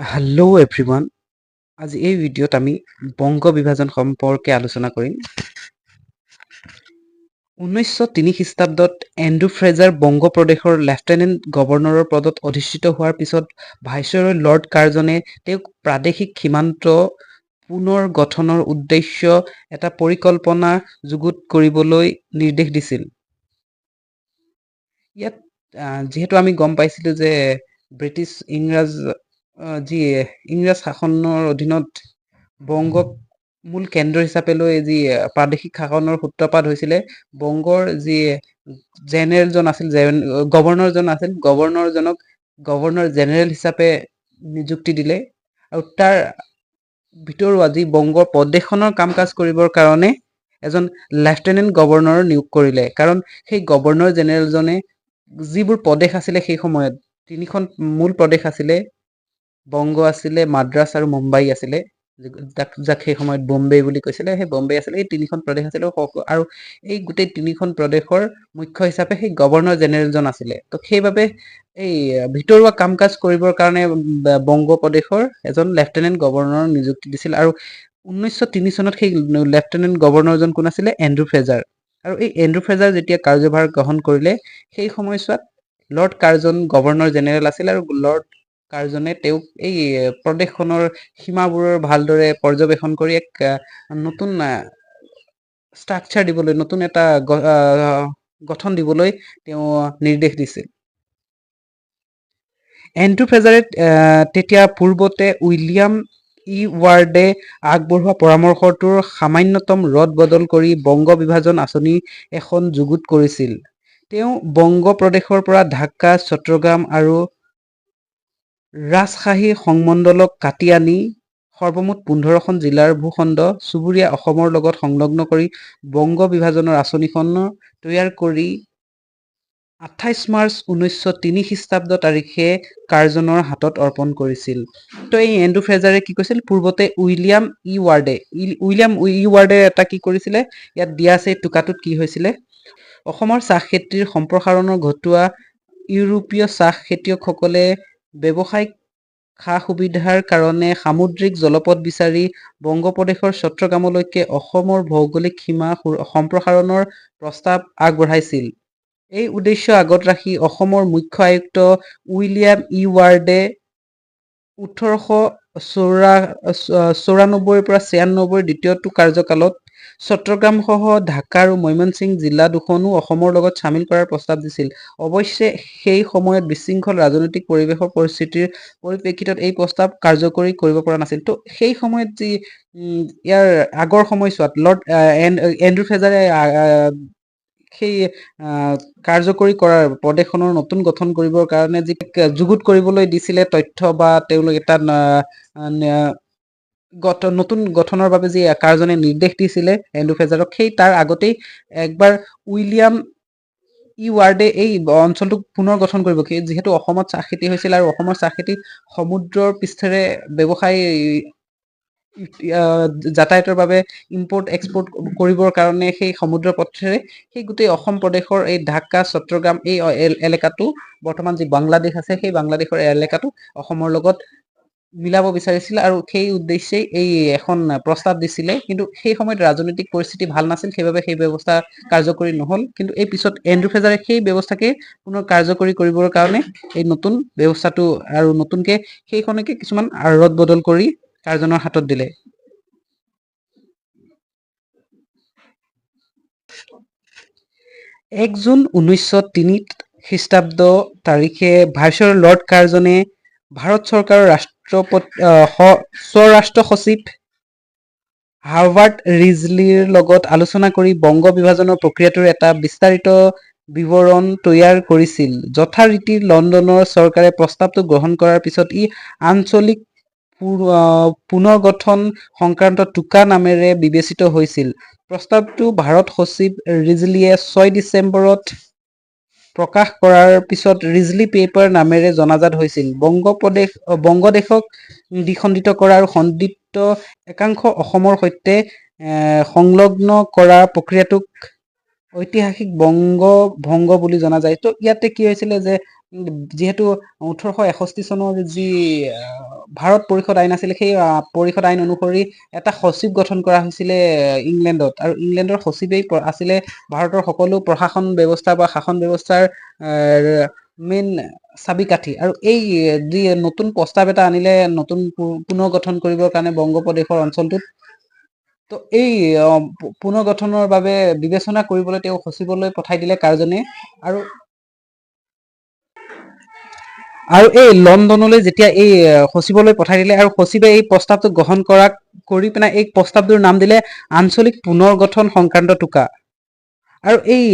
Hello everyone আজি এই ভিডিঅ'ত আমি বংগ বিভাজন সম্পৰ্কে আলোচনা কৰিম। ঊনৈছশ তিনি খ্ৰীষ্টাব্দত এণ্ড্ৰু ফ্ৰেজাৰ বংগ প্ৰদেশৰ লেফটেনেণ্ট গভৰ্ণৰৰ পদত অধিষ্ঠিত হোৱাৰ পিছত ভাইচৰয় লৰ্ড কাৰ্জনে তেওঁক প্ৰাদেশিক সীমান্ত পুনৰ গঠনৰ উদ্দেশ্য এটা পৰিকল্পনা যুগুত কৰিবলৈ নিৰ্দেশ দিছিল। ইয়াত যিহেতু আমি গম পাইছিলোঁ যে ব্ৰিটিছ ইংৰাজ যি ইংৰাজ শাসনৰ অধীনত বংগক মূল কেন্দ্ৰ হিচাপে লৈ যি প্ৰাদেশিক শাসনৰ সূত্ৰপাত হৈছিলে বংগৰ যি জেনেৰেলজন আছিল জেন- গভৰ্ণৰজন আছিল গভৰ্ণৰজনক গভৰ্ণৰ জেনেৰেল হিচাপে নিযুক্তি দিলে আৰু তাৰ ভিতৰুৱা যি বংগৰ প্ৰদেশখনৰ কাম কাজ কৰিবৰ কাৰণে এজন লেফটেনেণ্ট গভৰ্ণৰ নিয়োগ কৰিলে। কাৰণ সেই গভৰ্ণৰ জেনেৰেলজনে যিবোৰ প্ৰদেশ আছিলে সেই সময়ত তিনিখন মূল প্ৰদেশ আছিলে বংগ আছিলে, মাদ্ৰাছ আৰু মুম্বাই আছিলে। যাক যাক সেই সময়ত বম্বে বুলি কৈছিলে। সেই বম্বে আছিলে, এই তিনিখন প্ৰদেশ আছিলে। আৰু এই গোটেই তিনিখন প্ৰদেশৰ মুখ্য হিচাপে সেই গভৰ্ণৰ জেনেৰেলজন আছিলে। তো সেইবাবে এই ভিতৰুৱা কাম কাজ কৰিবৰ কাৰণে বংগ প্ৰদেশৰ এজন লেফটেনেণ্ট গভৰ্ণৰ নিযুক্তি দিছিল। আৰু ঊনৈছশ তিনি চনত সেই লেফটেনেণ্ট গভৰ্ণৰজন কোন আছিলে? এণ্ড্ৰু ফ্ৰেজাৰ আৰু এই এণ্ড্ৰু ফ্ৰেজাৰ যেতিয়া কাৰ্যভাৰ গ্ৰহণ কৰিলে, সেই সময়ছোৱাত লৰ্ড কাৰ্জন গভৰ্ণৰ জেনেৰেল আছিল আৰু লৰ্ড কাৰ্জনে তেওঁক এই প্ৰদেশখনৰ সীমাবোৰৰ ভালদৰে পৰ্যবেক্ষণ কৰি এক নতুন ষ্ট্ৰাকচাৰ দিবলৈ নতুন এটা গঠন দিবলৈ তেওঁ নিৰ্দেশ দিছিল। এণ্ড্ৰু ফ্ৰেজাৰে আহ, তেতিয়া পূৰ্বতে উইলিয়াম ই ৱাৰ্ডে আগবঢ়োৱা পৰামৰ্শটোৰ সামান্যতম ৰদ বদল কৰি বংগ বিভাজন আঁচনি এখন যুগুত কৰিছিল। তেওঁ বংগ প্ৰদেশৰ পৰা ঢাকা চট্টগ্ৰাম আৰু ৰাজশ্বাহী সংমণ্ডলক কাটি আনি সৰ্বমুঠ পোন্ধৰখন জিলাৰ ভূখণ্ড চুবুৰীয়া অসমৰ লগত সংলগ্ন কৰি বংগ বিভাজনৰ আঁচনিখন তৈয়াৰ কৰি আঠাইছ মাৰ্চ ঊনৈছশ তিনি খ্ৰীষ্টাব্দ তাৰিখে কাৰ্জনৰ হাতত অৰ্পণ কৰিছিল। তো এই এণ্ড্ৰু ফ্ৰেজাৰে কি কৈছিল? পূৰ্বতে উইলিয়াম ই ৱাৰ্ডে। উইলিয়াম ই ৱাৰ্ডে এটা কি কৰিছিলে? ইয়াত দিয়া আছে এই টোকাটোত কি হৈছিলে? অসমৰ চাহ খেতিৰ সম্প্ৰসাৰণৰ ঘটোৱা ইউৰোপীয় চাহ খেতিয়কসকলে ব্যৱসায়িক সা সুবিধাৰ কাৰণে সামুদ্ৰিক জলপথ বিচাৰি বংগপ্ৰদেশৰ চট্টগ্ৰামলৈকে অসমৰ ভৌগোলিক সীমা সুৰ- সম্প্ৰসাৰণৰ প্ৰস্তাৱ আগবঢ়াইছিল। এই উদ্দেশ্য আগত ৰাখি অসমৰ মুখ্য আয়ুক্ত উইলিয়াম ই ৱাৰ্ডে ওঠৰশ চৌৰা চৌৰানব্বৈৰ পৰা ছিয়ানব্বৈৰ দ্বিতীয়টো কাৰ্যকালত চট্টগ্ৰামসহ ঢাকা আৰু ময়মনসিংহ জিলা দুখনো অসমৰ লগত চামিল কৰাৰ প্ৰস্তাৱ দিছিল। অৱশ্যে সেই সময়ত বিশৃংখল ৰাজনৈতিক পৰিৱেশৰ পৰিস্থিতিৰ পৰিপ্ৰেক্ষিতত এই প্ৰস্তাৱ কাৰ্যকৰী কৰিব পৰা নাছিল। তো সেই সময়ত যি ইয়াৰ আগৰ সময়ছোৱাত লৰ্ড এণ্ড্ৰু আহ, সেই কাৰ্যকৰী কৰাৰ প্ৰদেশখনৰ নতুন গঠন কৰিবৰ কাৰণে যি যুগুত কৰিবলৈ দিছিলে তথ্য বা তেওঁলোক এটা নতুন গঠনৰ বাবে যি কাৰ্জনে নিৰ্দেশ দিছিলে এণ্ড্ৰু ফ্ৰেজাৰক সেই তাৰ আগতেই একবাৰ উইলিয়াম ই ৱাৰ্ডে এই অঞ্চলটোক পুনৰ গঠন কৰিব। যিহেতু অসমত চাহ খেতি হৈছিল আৰু অসমৰ চাহ খেতি সমুদ্ৰৰ পৃষ্ঠেৰে ব্যৱসায় যাতায়াতৰ বাবে ইম্পৰ্ট এক্সপৰ্ট কৰিবৰ কাৰণে সেই সমুদ্ৰ পথেৰে সেই গোটেই অসম প্ৰদেশৰ এই ঢাকা চট্টগ্ৰাম এই এলেকাটো বৰ্তমান যি বাংলাদেশ আছে সেই বাংলাদেশৰ এলেকাটো অসমৰ লগত মিলাব বিচাৰিছিল আৰু সেই উদ্দেশ্যেই এই এখন প্ৰস্তাৱ দিছিলে। কিন্তু সেই সময়ত ৰাজনৈতিক পৰিস্থিতি ভালো নাছিল, সেইবাবে সেই ব্যৱস্থা কাৰ্যকৰী নহল। কিন্তু এই পিছত এণ্ড্ৰু সেই ব্যৱস্থাকে পুনৰ কাৰ্যকৰী কৰিবৰ কাৰণে এই নতুন ব্যৱস্থাটো আৰু নতুনকে সেইখনকে কিছুমান ৰদ বদল কৰি কাৰ্জনৰ হাতত দিলে। এক জুন ঊনৈছশ তিনি খ্ৰীষ্টাব্দ তাৰিখে ভাইচৰয় লৰ্ড কাৰ্জনে ভাৰত চৰকাৰৰ স- স্বৰাষ্ট্ৰ সচিব হাৰ্ভাৰ্ড ৰিজলিৰ লগত আলোচনা কৰি বংগ বিভাজনৰ প্ৰক্ৰিয়াটোৰ এটা বিস্তাৰিত বিৱৰণ তৈয়াৰ কৰিছিল। যথাৰীতি লণ্ডনৰ চৰকাৰে প্ৰস্তাৱটো গ্ৰহণ কৰাৰ পিছত ই আঞ্চলিক পুনৰ্গঠন সংক্ৰান্ত টোকা নামেৰে বিবেচিত হৈছিল। প্ৰস্তাৱটো ভাৰত সচিব ৰিজলিয়ে ছয় ডিচেম্বৰত প্ৰকাশ কৰাৰ পিছত ৰিজলি পেপাৰ নামেৰে জনাজাত হৈছিল। বংগ প্ৰদেশ অ, বংগদেশক দ্বিখণ্ডিত কৰা আৰু খণ্ডিত একাংশ অসমৰ সৈতে সংলগ্ন কৰা প্ৰক্ৰিয়াটোক ঐতিহাসিক বংগ ভংগ বুলি জনা যায়। তো ইয়াতে কি হৈছিলে যে যিহেতু ওঠৰশ এষষ্ঠি চনৰ যি ভাৰত পৰিষদ আইন আছিলে সেই পৰিষদ আইন অনুসৰি এটা সচিব গঠন কৰা হৈছিলে ইংলেণ্ডত। আৰু ইংলেণ্ডৰ সচিবেই আছিলে ভাৰতৰ সকলো প্ৰশাসন ব্যৱস্থা বা শাসন ব্যৱস্থাৰ মেইন চাবিকাঠি। আৰু এই যি নতুন প্ৰস্তাৱ এটা আনিলে নতুন পুনৰ গঠন কৰিবৰ কাৰণে বংগপ্ৰদেশৰ অঞ্চলটোত। তো এই পুনৰ গঠনৰ বাবে বিবেচনা কৰিবলৈ তেওঁ সচিবলৈ পঠাই দিলে কাৰ্জনে। আৰু আৰু এই লণ্ডনলৈ যেতিয়া এই সচিবলৈ পঠাই দিলে আৰু সচিবে এই প্ৰস্তাৱটো গ্ৰহণ কৰা কৰি পেলাই এই প্ৰস্তাৱটোৰ নাম দিলে আঞ্চলিক পুনৰ গঠন সংক্ৰান্ত টোকা। আৰু এই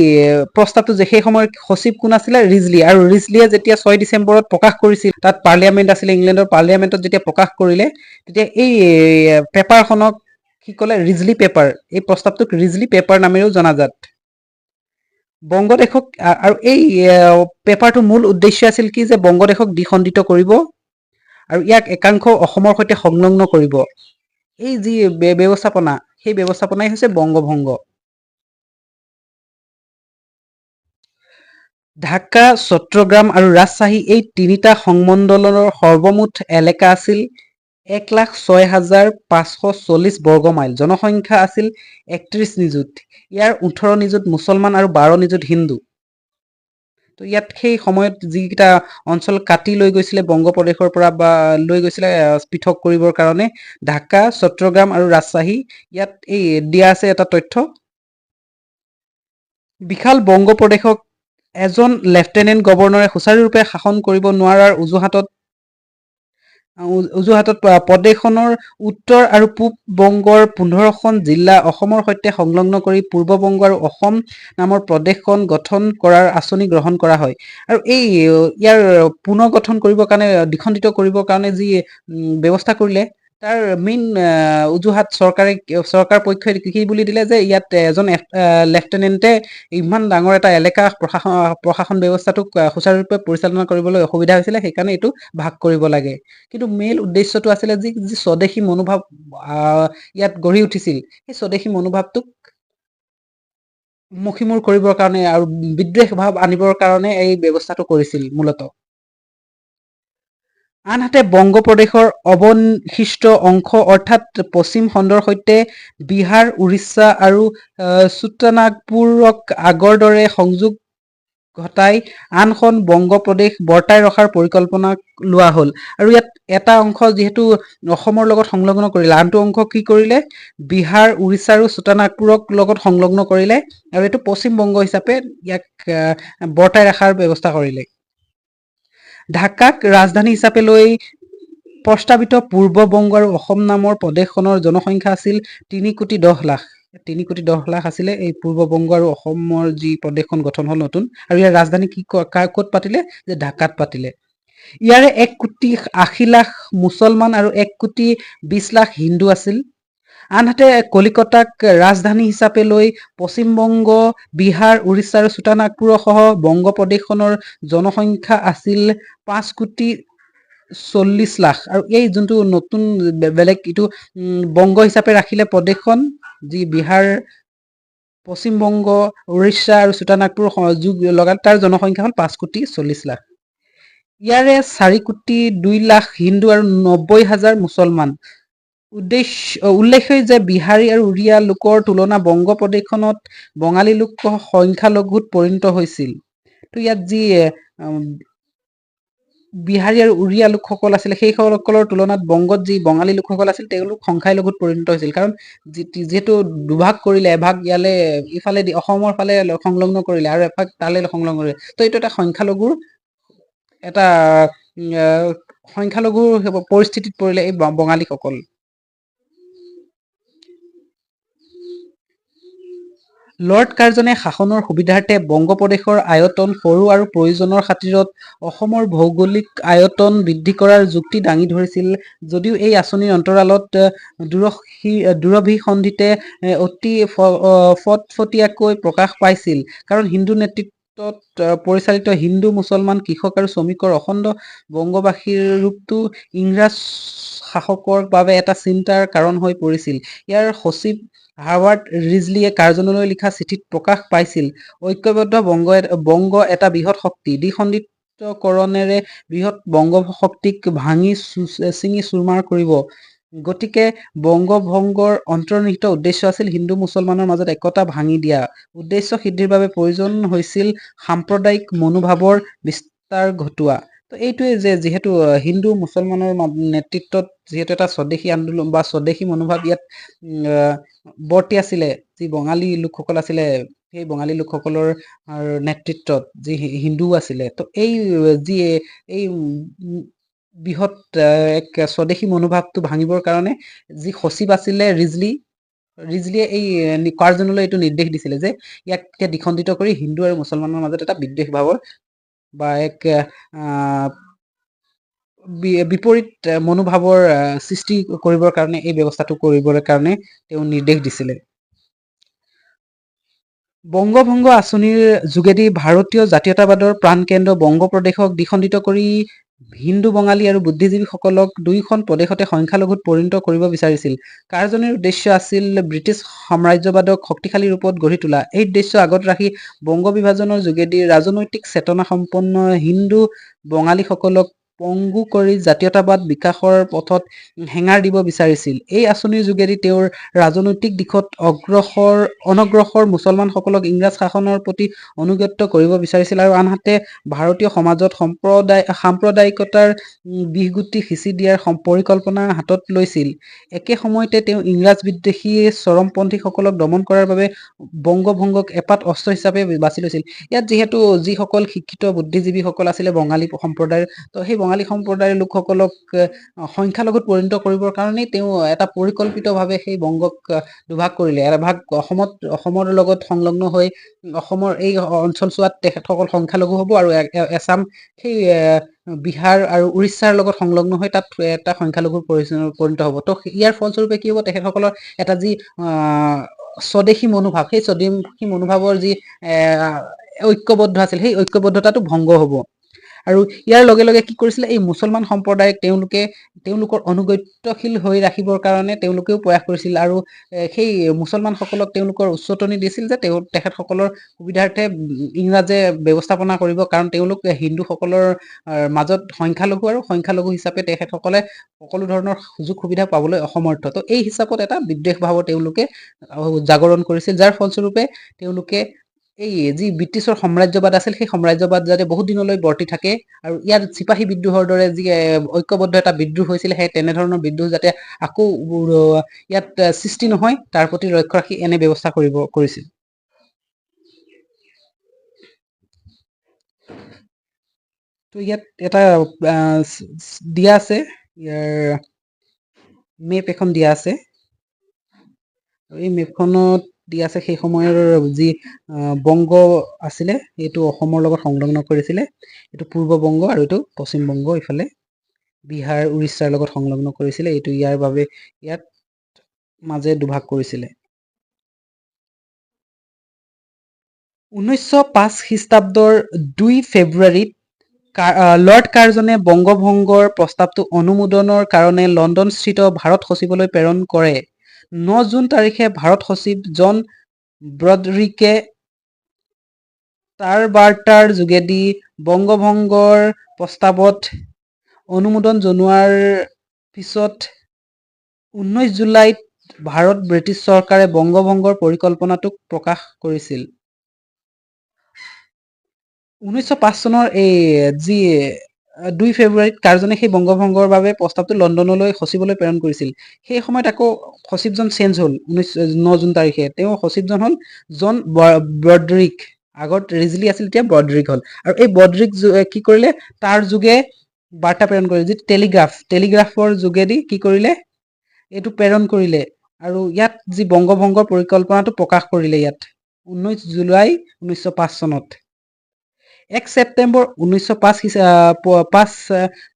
প্ৰস্তাৱটো যে সেই সময়ৰ সচিব কোন আছিলে? ৰিজলি। আৰু ৰিজলিয়ে যেতিয়া ছয় ডিচেম্বৰত প্ৰকাশ কৰিছিল তাত পাৰ্লিয়ামেণ্ট আছিলে ইংলেণ্ডৰ পাৰ্লিয়ামেণ্টত যেতিয়া প্ৰকাশ কৰিলে তেতিয়া এই পেপাৰখনক কি ক'লে? Risley paper. এই প্ৰস্তাৱটোক ৰিজলি পেপাৰ নামেৰেও জনাজাত। বংগদেশক আৰু এই পেপাৰটোৰ মূল উদ্দেশ্য আছিল কি যে বংগদেশক দ্বিখণ্ডিত কৰিব আৰু ইয়াক একাংশ অসমৰ সৈতে সংলগ্ন কৰিব। এই যি ব্যৱস্থাপনা সেই ব্যৱস্থাপনাই হৈছে বংগভংগ। ঢাকা চট্টগ্ৰাম আৰু ৰাজশ্বাহী এই তিনিটা সংমণ্ডলৰ সৰ্বমুঠ এলেকা আছিল। এক লাখ ছয় হাজাৰ পাঁচশ চল্লিছ বৰ্গ মাইল। জনসংখ্যা আছিল একত্ৰিছ নিযুত। ইয়াৰ ওঠৰ নিযুত মুছলমান আৰু বাৰ নিযুত হিন্দু। তো ইয়াত সেই সময়ত যিকেইটা অঞ্চল কাটি লৈ গৈছিলে বংগপ্ৰদেশৰ পৰা বা লৈ গৈছিলে পৃথক কৰিবৰ কাৰণে ঢাকা চট্টগ্ৰাম আৰু ৰাজশ্বাহী ইয়াত এই দিয়া আছে এটা তথ্য। বিশাল বংগপ্ৰদেশক এজন লেফটেনেণ্ট গভৰ্ণৰে সুচাৰুৰূপে শাসন কৰিব নোৱাৰাৰ উজুহাতত উ- উজুহাতত প- প্ৰদেশখনৰ উত্তৰ আৰু পূব বংগৰ পোন্ধৰখন জিলা অসমৰ সৈতে সংলগ্ন কৰি পূৰ্ব বংগ আৰু অসম নামৰ প্ৰদেশখন গঠন কৰাৰ আঁচনি গ্ৰহণ কৰা হয়। আৰু এই ইয়াৰ পুনৰ গঠন কৰিবৰ কাৰণে দ্বিখণ্ডিত কৰিবৰ কাৰণে যি ব্যৱস্থা কৰিলে তাৰ মেইন উজুহাত চৰকাৰে চৰকাৰ পক্ষই কি বুলি দিলে যে ইয়াত এজন লেফটেনেণ্টে ইমান ডাঙৰ এটা এলেকা প্ৰশাসন প্ৰশাসন ব্যৱস্থাটোক সুচাৰুৰূপে পৰিচালনা কৰিবলৈ অসুবিধা হৈছিলে সেইকাৰণে এইটো ভাগ কৰিব লাগে। কিন্তু মেইন উদ্দেশ্যটো আছিলে যি যি স্বদেশী মনোভাৱ ইয়াত গঢ়ি উঠিছিল সেই স্বদেশী মনোভাৱটোক মষিমূৰ কৰিবৰ কাৰণে আৰু বিদ্বেষ ভাৱ আনিবৰ কাৰণে এই ব্যৱস্থাটো কৰিছিল মূলত। আনহাতে বংগপ্ৰদেশৰ অৱশিষ্ট অংশ অৰ্থাৎ পশ্চিম খণ্ডৰ সৈতে বিহাৰ উৰিষ্যা আৰু চুটানাগপুৰক আগৰ দৰে সংযোগ ঘটাই আনখন বংগপ্ৰদেশ বৰ্তাই ৰখাৰ পৰিকল্পনা লোৱা হ'ল। আৰু ইয়াত এটা অংশ যিহেতু অসমৰ লগত সংলগ্ন কৰিলে আনটো অংশ কি কৰিলে? বিহাৰ উৰিষ্যা আৰু চুটানাগপুৰক লগত সংলগ্ন কৰিলে আৰু এইটো পশ্চিম বংগ হিচাপে ইয়াক বৰ্তাই ৰখাৰ ব্যৱস্থা কৰিলে। ঢাকাক ৰাজধানী হিচাপে লৈ প্ৰস্তাৱিত পূৰ্ব বংগ আৰু অসম নামৰ প্ৰদেশখনৰ জনসংখ্যা আছিল তিনি কোটি দহ লাখ। তিনি কোটি দহ লাখ আছিলে এই পূৰ্ব বংগ আৰু অসমৰ যি প্ৰদেশখন গঠন হ'ল নতুন আৰু ইয়াৰ ৰাজধানী কি ক'ত পাতিলে? যে ঢাকাত পাতিলে। ইয়াৰে এক কোটি আশী লাখ মুছলমান আৰু এক কোটি বিছ লাখ হিন্দু আছিল। আনহাতে কলিকতাক ৰাজধানী হিচাপে লৈ পশ্চিমবংগ বিহাৰ, উৰিষ্যা আৰু চুটানাগপুৰৰ সহ বংগ প্ৰদেশখনৰ জনসংখ্যা আছিল পাঁচ কোটি চল্লিছ লাখ। আৰু এই যোনটো নতুন বেলেগ এইটো বংগ হিচাপে ৰাখিলে প্ৰদেশখন, যি বিহাৰ পশ্চিমবংগ উৰিষ্যা আৰু চুটানাগপুৰ যোগ লগাত তাৰ জনসংখ্যা হ'ল পাঁচ কোটি চল্লিছ লাখ। ইয়াৰে চাৰি কোটি দুই লাখ হিন্দু আৰু নব্বৈ হাজাৰ মুছলমান। উদ্দেশ্য উল্লেখ্য যে বিহাৰী আৰু উৰিয়া লোকৰ তুলনা বংগ প্ৰদেশখনত বঙালী লোক সংখ্যালঘুত পৰিণত হৈছিল। তো ইয়াত যি বিহাৰী আৰু উৰিয়া লোকসকল আছিলে, সেই সকলৰ তুলনাত বংগত যি বঙালী লোকসকল আছিল, তেওঁলোক সংখ্যালঘুত পৰিণত হৈছিল। কাৰণ যিহেতু দুভাগ কৰিলে, এভাগ ইয়ালে, ইফালে অসমৰ ফালে সংলগ্ন কৰিলে, আৰু এভাগ তালে সংলগ্ন কৰিলে। তো এইটো এটা সংখ্যালঘুৰ এটা সংখ্যালঘুৰ পৰিস্থিতিত পৰিলে এই বঙালীসকল। লৰ্ড কাৰ্জনে শাসনৰ সুবিধাৰ্থে বংগপ্ৰদেশৰ আয়তন সৰু আৰু প্ৰয়োজনৰ খাতিৰত অসমৰ ভৌগোলিক আয়তন বৃদ্ধি কৰাৰ যুক্তি দাঙি ধৰিছিল যদিও এই আঁচনিৰ অন্তৰালত দূৰশি- দূৰভিসন্ধিতে অতি ফটফটীয়াকৈ প্ৰকাশ পাইছিল। কাৰণ হিন্দু নেতৃত্বত আহ, পৰিচালিত হিন্দু মুছলমান কৃষক আৰু শ্ৰমিকৰ অখণ্ড বংগবাসীৰ ৰূপটো ইংৰাজ শাসকৰ বাবে এটা চিন্তাৰ কাৰণ হৈ পৰিছিল ইয়াৰ সচিব হাৱাৰ্ড ৰিজলিয়ে কাৰ্জনলৈ লিখা চিঠিত প্ৰকাশ পাইছিল ঐক্যবদ্ধ বংগ বংগ এটা বৃহৎ শক্তি দ্বিখণ্ডিত কৰণেৰে বৃহৎ বংগশক্তিক ভাঙি চিঙি চুৰমাৰ কৰিব। গতিকে বংগভংগৰ অন্তৰ্নিহিত উদ্দেশ্য আছিল হিন্দু মুছলমানৰ মাজত একতা ভাঙি দিয়া। উদ্দেশ্য সিদ্ধিৰ বাবে প্ৰয়োজন হৈছিল সাম্প্ৰদায়িক মনোভাৱৰ বিস্তাৰ ঘটোৱা। তো এইটোৱে যে যিহেতু হিন্দু মুছলমানৰ নেতৃত্বত যিহেতু এটা স্বদেশী আন্দোলন বা স্বদেশী মনোভাৱ ইয়াত বৰ্তি আছিলে, যি বঙালী লোকসকল আছিলে, সেই বঙালী লোকসকলৰ নেতৃত্বত যি হিন্দু আছিলে তো এই, যি এই বৃহৎ এক স্বদেশী মনোভাৱটো ভাঙিবৰ কাৰণে যি সচিব আছিলে ৰিজলি ৰিজলিয়ে এই কাৰ্জনলৈ এইটো নিৰ্দেশ দিছিলে যে ইয়াক দ্বিখণ্ডিত কৰি হিন্দু আৰু মুছলমানৰ মাজত এটা বিদ্বেষ ভাৱৰ বা এক বিপৰীত মনোভাৱৰ সৃষ্টি কৰিবৰ কাৰণে এই ব্যৱস্থাটো কৰিবৰ কাৰণে তেওঁ নিৰ্দেশ দিছিলে। বংগভংগ আঁচনিৰ যোগেদি ভাৰতীয় জাতীয়তাবাদৰ প্ৰাণকেন্দ্ৰ বংগ প্ৰদেশক দ্বিখণ্ডিত কৰি হিন্দু, বঙালী আৰু বুদ্ধিজীৱীসকলক দুয়োখন প্ৰদেশতে সংখ্যালঘুত পৰিণত কৰিব বিচাৰিছিল। কাৰ্জনেৰ উদ্দেশ্য আছিল ব্ৰিটিছ সাম্ৰাজ্যবাদক শক্তিশালী ৰূপত গঢ়ি তোলা। এই উদ্দেশ্য আগত ৰাখি বংগ বিভাজনৰ যোগেদি ৰাজনৈতিক চেতনাসম্পন্ন হিন্দু, বঙালীসকলক পংগু কৰি জাতীয়তাবাদ বিকাশৰ পথত হেঙাৰ দিব বিচাৰিছিল। এই আঁচনিৰ যোগেদি তেওঁৰ ৰাজনৈতিক দিশত অনগ্ৰসৰ মুছলমানসকলক ইংৰাজ শাসনৰ প্ৰতি আনুগত্য কৰিব বিচাৰিছিল আৰু আনহাতে ভাৰতীয় সমাজত সাম্প্ৰদায়িকতাৰ বিহগুটি সিঁচি দিয়াৰ পৰিকল্পনা হাতত লৈছিল। একে সময়তে তেওঁ ইংৰাজ বিদ্বেষী চৰমপন্থীসকলক দমন কৰাৰ বাবে বংগভংগক এপাত অস্ত্ৰ হিচাপে বাছি লৈছিল। ইয়াত যিহেতু যিসকল শিক্ষিত বুদ্ধিজীৱীসকল আছিলে বঙালী সম্প্ৰদায়ৰ তো সেই বঙালী সম্প্ৰদায়ৰ লোকসকলক সংখ্যালঘুত পৰিণত কৰিবৰ কাৰণেই তেওঁ এটা পৰিকল্পিতভাৱে সেই বংগক দুভাগ কৰিলে। এভাগ অসমত অসমৰ লগত সংলগ্ন হৈ অসমৰ এই অঞ্চলছোৱাত তেখেতসকল সংখ্যালঘু হ'ব আৰু এচাম সেই বিহাৰ আৰু উৰিষ্যাৰ লগত সংলগ্ন হৈ তাত এটা সংখ্যালঘুত পৰিণত হ'ব। তো ইয়াৰ ফলস্বৰূপে কি হ'ব তেখেতসকলৰ এটা যি স্বদেশী মনোভাৱ সেই স্বদেশী মনোভাৱৰ যি ঐক্যবদ্ধ আছিল সেই ঐক্যবদ্ধতাটো ভংগ হ'ব। আৰু ইয়াৰ লগে লগে কি কৰিছিলে এই মুছলমান সম্প্ৰদায়ক তেওঁলোকে তেওঁলোকৰ অনুগত্যশীল হৈ ৰাখিবৰ কাৰণে তেওঁলোকেও প্ৰয়াস কৰিছিল আৰু সেই মুছলমানসকলক তেওঁলোকৰ উচতনি দিছিল যে তেওঁ তেখেতসকলৰ সুবিধাৰ্থে ইংৰাজে ব্যৱস্থাপনা কৰিব কাৰণ তেওঁলোক হিন্দুসকলৰ মাজত সংখ্যালঘু আৰু সংখ্যালঘু হিচাপে তেখেতসকলে সকলো ধৰণৰ সুযোগ সুবিধা পাবলৈ অসমৰ্থ। তো এই হিচাপত এটা বিদ্বেষ ভাৱৰ তেওঁলোকে জাগৰণ কৰিছিল যাৰ ফলস্বৰূপে তেওঁলোকে এই যি ব্ৰিটিছৰ সাম্ৰাজ্যবাদ আছিল সেই সাম্ৰাজ্যবাদ যাতে বহুত দিনলৈ বৰ্তি থাকে আৰু ইয়াত চিপাহী বিদ্ৰোহৰ দৰে যি ঐক্যবদ্ধ এটা বিদ্ৰোহ হৈছিলে সেই তেনেধৰণৰ বিদ্ৰোহ যাতে আকৌ ইয়াত সৃষ্টি নহয় তাৰ প্ৰতি লক্ষ্য ৰাখি এনে ব্যৱস্থা কৰিব কৰিছিল। তো ইয়াত এটা দিয়া আছে ইয়াৰ মেপ এখন দিয়া আছে। এই মেপখনত দিয়া আছে সেই সময়ৰ যি বংগ আছিলে এইটো অসমৰ লগত সংলগ্ন কৰিছিলে। এইটো পূৰ্ব বংগ আৰু এইটো পশ্চিম বংগ ইফালে বিহাৰ উৰিষ্যাৰ লগত সংলগ্ন কৰিছিলে। এইটো ইয়াৰ বাবে ইয়াত মাজে দুভাগ কৰিছিলে। ঊনৈছশ পাঁচ খ্ৰীষ্টাব্দৰ দুই ফেব্ৰুৱাৰীত লৰ্ড কাৰ্জনে বংগভংগৰ প্ৰস্তাৱটো অনুমোদনৰ কাৰণে লণ্ডনস্থিত ভাৰত সচিবলৈ প্ৰেৰণ কৰে। ন জুন তাৰিখে ভাৰত সচিব জন ব্ৰডৰিকে টাৰবাৰ্টাৰ যোগেদি বংগভংগৰ প্ৰস্তাৱত অনুমোদন জনোৱাৰ পিছত ঊনৈছ জুলাইত ভাৰত ব্ৰিটিছ চৰকাৰে বংগভংগৰ পৰিকল্পনাটোক প্ৰকাশ কৰিছিল। ঊনৈছশ পাঁচ চনৰ এই যি দুই ফেব্ৰুৱাৰীত কাৰ্জনে সেই বংগভংগৰ বাবে প্ৰস্তাৱটো লণ্ডনলৈ সচিবলৈ প্ৰেৰণ কৰিছিল। সেই সময়ত আকৌ সচিবজন চেঞ্জ হ'ল ঊনৈছ ন জুন তাৰিখে। তেওঁ সচিবজন হ'ল জন ব্ৰডৰিক আগত ৰিজলি আছিল এতিয়া ব্ৰডৰিক হ'ল। আৰু এই ব্ৰডৰিক কি কৰিলে? তাৰ যোগে বাৰ্তা প্ৰেৰণ কৰিলে যিটো টেলিগ্ৰাফ টেলিগ্ৰাফৰ যোগেদি কি কৰিলে? এইটো প্ৰেৰণ কৰিলে। আৰু ইয়াত যি বংগভংগৰ পৰিকল্পনাটো প্ৰকাশ কৰিলে ইয়াত ঊনৈছ জুলাই ঊনৈছশ পাঁচ চনত। এক ছেপ্টেম্বৰ ঊনৈছশ পাঁচ পাঁচ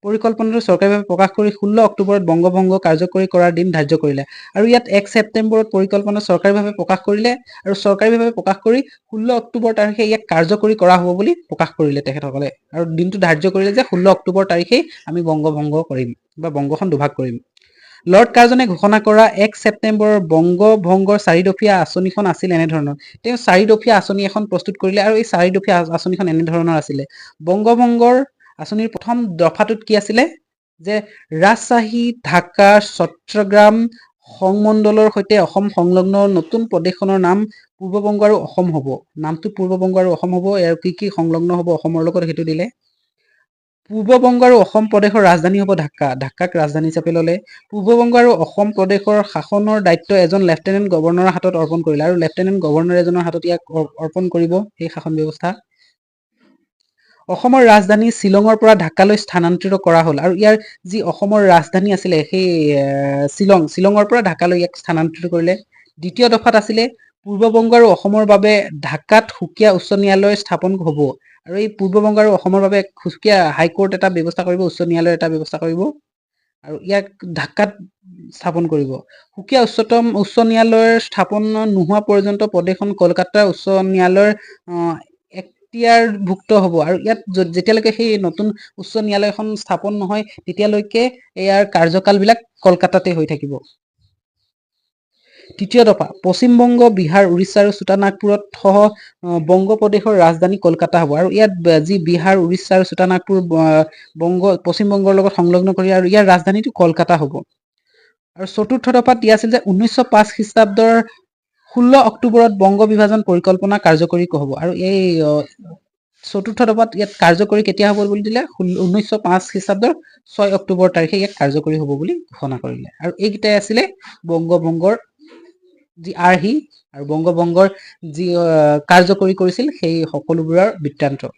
পৰিকল্পনাটো চৰকাৰীভাৱে প্ৰকাশ কৰি ষোল্ল অক্টোবৰত বংগভংগ কাৰ্যকৰী কৰাৰ দিন ধাৰ্য কৰিলে। আৰু ইয়াত এক ছেপ্টেম্বৰত পৰিকল্পনা চৰকাৰীভাৱে প্ৰকাশ কৰিলে আৰু চৰকাৰীভাৱে প্ৰকাশ কৰি ষোল্ল অক্টোবৰ তাৰিখে ইয়াক কাৰ্যকৰী কৰা হ'ব বুলি প্ৰকাশ কৰিলে তেখেতসকলে আৰু দিনটো ধাৰ্য কৰিলে যে ষোল্ল অক্টোবৰ তাৰিখেই আমি বংগভংগ কৰিম বা বংগখন দুভাগ কৰিম। লৰ্ড কাৰ্জনে ঘোষণা কৰা এক ছেপ্টেম্বৰৰ বংগভংগৰ চাৰিদফীয়া আঁচনিখন আছিল এনেধৰণৰ। তেওঁ চাৰিদফীয়া আঁচনি এখন প্ৰস্তুত কৰিলে আৰু এই চাৰিদফীয়া আঁচনিখন এনেধৰণৰ আছিলে। বংগভংগৰ আঁচনিৰ প্ৰথম দফাটোত কি আছিলে? যে ৰাজশ্বাহী ঢাকা চট্টগ্ৰাম সংমণ্ডলৰ সৈতে অসম সংলগ্ন নতুন প্ৰদেশখনৰ নাম পূৰ্ববংগ আৰু অসম হ'ব। নামটো পূৰ্ববংগ আৰু অসম হ'ব আৰু কি কি সংলগ্ন হ'ব অসমৰ লগত সেইটো দিলে। পূৰ্ববংগ আৰু অসম প্ৰদেশৰ ৰাজধানী হ'ব ঢাকা। ঢাকাক ৰাজধানী হিচাপে ল'লে পূৰ্ববংগ আৰু অসম প্ৰদেশৰ শাসনৰ দায়িত্ব এজন লেফটেনেণ্ট গভৰ্ণৰৰ হাতত অৰ্পণ কৰিলে আৰু লেফটেনেণ্ট গভৰ্ণৰ এজনৰ হাতত ইয়াক অৰ- অৰ্পণ কৰিব সেই শাসন ব্যৱস্থা। অসমৰ ৰাজধানী শ্বিলঙৰ পৰা ঢাকালৈ স্থানান্তৰিত কৰা হ'ল আৰু ইয়াৰ যি অসমৰ ৰাজধানী আছিলে সেই শ্বিলং শ্বিলঙৰ পৰা ঢাকালৈ ইয়াক স্থানান্তৰিত কৰিলে। দ্বিতীয় দফাত আছিলে পূৰ্ববংগ আৰু অসমৰ বাবে ঢাকাত সুকীয়া উচ্চ ন্যায়ালয় স্থাপন হ'ব। আৰু এই পূৰ্ববংগ আৰু অসমৰ বাবে সুকীয়া হাইকোৰ্ট এটা ব্যৱস্থা কৰিব উচ্চ ন্যায়ালয়ৰ এটা ব্যৱস্থা কৰিব। আৰু ইয়াক ঢাকাত স্থাপন কৰিব। সুকীয়া উচ্চতম উচ্চ ন্যায়ালয়ৰ স্থাপন নোহোৱা পৰ্যন্ত প্ৰদেশখন কলকাতা উচ্চ ন্যায়ালয়ৰ আহ, এখতিয়াৰভুক্ত হ'ব। আৰু ইয়াত যেতিয়ালৈকে সেই নতুন উচ্চ ন্যায়ালয়খন স্থাপন নহয় তেতিয়ালৈকে ইয়াৰ কাৰ্যকালবিলাক কলকাতাতে হৈ থাকিব। তৃতীয় দফা পশ্চিমবংগ বিহাৰ, উৰিষ্যা আৰু চুটানাগপুৰত সহ বংগ প্ৰদেশৰ ৰাজধানী কলকাতা হ'ব। আৰু ইয়াত যি বিহাৰ, উৰিষ্যা আৰু চুটানাগপুৰ বংগ, পশ্চিমবংগৰ লগত সংলগ্ন কৰি আৰু ইয়াৰ ৰাজধানীটো কলকাতা হ'ব। আৰু চতুৰ্থ দফাত দিয়া আছিল যে ঊনৈছশ পাঁচ খ্ৰীষ্টাব্দৰ ষোল্ল অক্টোবৰত বংগ বিভাজন পৰিকল্পনা কাৰ্যকৰী হ'ব। আৰু এই চতুৰ্থ দফাত ইয়াত কাৰ্যকৰী কেতিয়া হ'ব বুলি দিলে? ঊনৈছশ পাঁচ খ্ৰীষ্টাব্দৰ ছয় অক্টোবৰ তাৰিখে ইয়াক কাৰ্যকৰী হ'ব বুলি ঘোষণা কৰিলে। আৰু এইকেইটাই আছিলে বংগভংগৰ যি আৰ্হি আৰু বংগভংগৰ যি কাৰ্যকৰী কৰিছিল সেই সকলোবোৰৰ বৃত্তান্ত।